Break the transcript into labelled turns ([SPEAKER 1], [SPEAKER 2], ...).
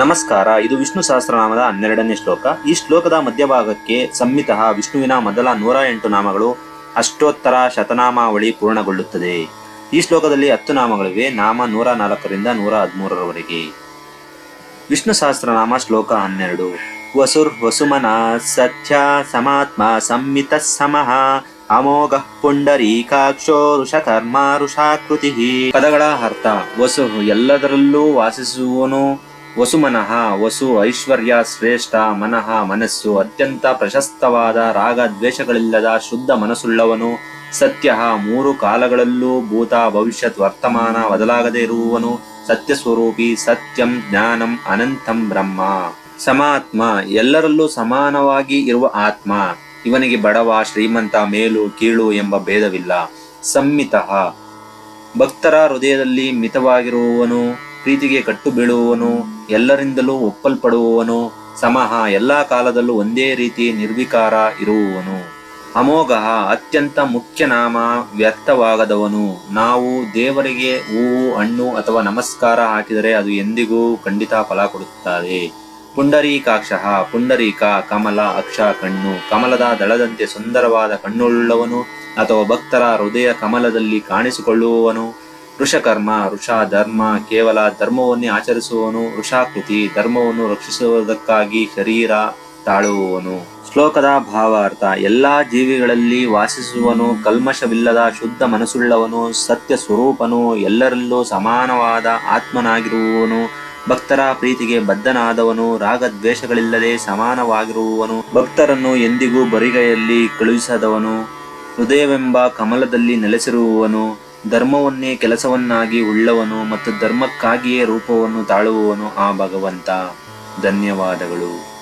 [SPEAKER 1] ನಮಸ್ಕಾರ, ಇದು ವಿಷ್ಣು ಸಹಸ್ರನಾಮದ ಹನ್ನೆರಡನೇ ಶ್ಲೋಕ. ಈ ಶ್ಲೋಕದ ಮಧ್ಯಭಾಗಕ್ಕೆ ಸಂಹಿತ ವಿಷ್ಣುವಿನ ಮೊದಲ ನೂರ ಎಂಟು ನಾಮಗಳು ಅಷ್ಟೋತ್ತರ ಶತನಾಮಾವಳಿ ಪೂರ್ಣಗೊಳ್ಳುತ್ತದೆ. ಈ ಶ್ಲೋಕದಲ್ಲಿ ಹತ್ತು ನಾಮಗಳಿವೆ, ನಾಮ ನೂರ ನಾಲ್ಕರಿಂದ ನೂರ ಹದಿಮೂರರವರೆಗೆ. ವಿಷ್ಣು ಸಹಸ್ರನಾಮ ಶ್ಲೋಕ ಹನ್ನೆರಡು. ವಸುರ್ ವಸುಮನ ಸತ್ಯ ಸಮಾತ್ಮ ಸಂಹಿತ ಸಮಃ ಅಮೋಘ ಪುಂಡರೀಕಾಕ್ಷೋ ಋಷಕರ್ಮ ಋಷಾಕೃತಿ. ಪದಗಳ ಅರ್ಥ ವಸು ಎಲ್ಲದರಲ್ಲೂ ವಾಸಿಸುವನು ವಸುಮನಃ, ವಸು ಐಶ್ವರ್ಯ ಶ್ರೇಷ್ಠ ಮನಃ ಮನಸ್ಸು ಅತ್ಯಂತ ಪ್ರಶಸ್ತವಾದ ರಾಗ ದ್ವೇಷಗಳಿಲ್ಲದ ಶುದ್ಧ ಮನಸ್ಸುಳ್ಳವನು. ಸತ್ಯ ಮೂರು ಕಾಲಗಳಲ್ಲೂ ಭೂತ ಭವಿಷ್ಯತ್ ವರ್ತಮಾನ ಬದಲಾಗದೇ ಇರುವವನು. ಸತ್ಯ ಸ್ವರೂಪಿ ಸತ್ಯಂ ಜ್ಞಾನಂ ಅನಂತಂ ಬ್ರಹ್ಮ. ಸಮಾತ್ಮ ಎಲ್ಲರಲ್ಲೂ ಸಮಾನವಾಗಿ ಇರುವ ಆತ್ಮ. ಇವನಿಗೆ ಬಡವ, ಶ್ರೀಮಂತ, ಮೇಲು, ಕೀಳು ಎಂಬ ಭೇದವಿಲ್ಲ. ಸಂಮಿತ ಭಕ್ತರ ಹೃದಯದಲ್ಲಿ ಮಿತವಾಗಿರುವವನು, ಪ್ರೀತಿಗೆ ಕಟ್ಟು ಬೀಳುವವನು ಎಲ್ಲರಿಂದಲೂ ಒಪ್ಪಲ್ಪಡುವವನು ಸಮಹ ಎಲ್ಲಾ ಕಾಲದಲ್ಲೂ ಒಂದೇ ರೀತಿ ನಿರ್ವಿಕಾರ ಇರುವವನು. ಅಮೋಘ ಅತ್ಯಂತ ಮುಖ್ಯ ನಾಮ ವ್ಯರ್ಥವಾಗದವನು ನಾವು ದೇವರಿಗೆ ಹೂವು, ಹಣ್ಣು ಅಥವಾ ನಮಸ್ಕಾರ ಹಾಕಿದರೆ ಅದು ಎಂದಿಗೂ ಖಂಡಿತ ಫಲ ಕೊಡುತ್ತದೆ. ಪುಂಡರೀಕಾಕ್ಷ ಪುಂಡರೀಕ, ಕಮಲ, ಅಕ್ಷ, ಕಣ್ಣು. ಕಮಲದ ದಳದಂತೆ ಸುಂದರವಾದ ಕಣ್ಣುಳ್ಳವನು ಅಥವಾ ಭಕ್ತರ ಹೃದಯ ಕಮಲದಲ್ಲಿ ಕಾಣಿಸಿಕೊಳ್ಳುವವನು. ಋಷಕರ್ಮ ಋಷ ಧರ್ಮ ಕೇವಲ ಧರ್ಮವನ್ನೇ ಆಚರಿಸುವವನು ಋಷಾಕೃತಿ ಧರ್ಮವನ್ನು ರಕ್ಷಿಸುವುದಕ್ಕಾಗಿ ಶರೀರ ತಾಳುವವನು. ಶ್ಲೋಕದ ಭಾವಾರ್ಥ, ಎಲ್ಲಾ ಜೀವಿಗಳಲ್ಲಿ ವಾಸಿಸುವನು ಕಲ್ಮಶವಿಲ್ಲದ ಶುದ್ಧ ಮನಸ್ಸುಳ್ಳವನು, ಸತ್ಯ ಸ್ವರೂಪನು, ಎಲ್ಲರಲ್ಲೂ ಸಮಾನವಾದ ಆತ್ಮನಾಗಿರುವವನು, ಭಕ್ತರ ಪ್ರೀತಿಗೆ ಬದ್ಧನಾದವನು, ರಾಗದ್ವೇಷಗಳಿಲ್ಲದೆ ಸಮಾನವಾಗಿರುವವನು, ಭಕ್ತರನ್ನು ಎಂದಿಗೂ ಬರಿಗೈಯಲ್ಲಿ ಕಳುಹಿಸದವನು, ಹೃದಯವೆಂಬ ಕಮಲದಲ್ಲಿ ನೆಲೆಸಿರುವವನು ಧರ್ಮವನ್ನೇ ಕೆಲಸವನ್ನಾಗಿ ಉಳ್ಳವನು ಮತ್ತು ಧರ್ಮಕ್ಕಾಗಿಯೇ ರೂಪವನ್ನು ತಾಳುವವನು ಆ ಭಗವಂತ. ಧನ್ಯವಾದಗಳು.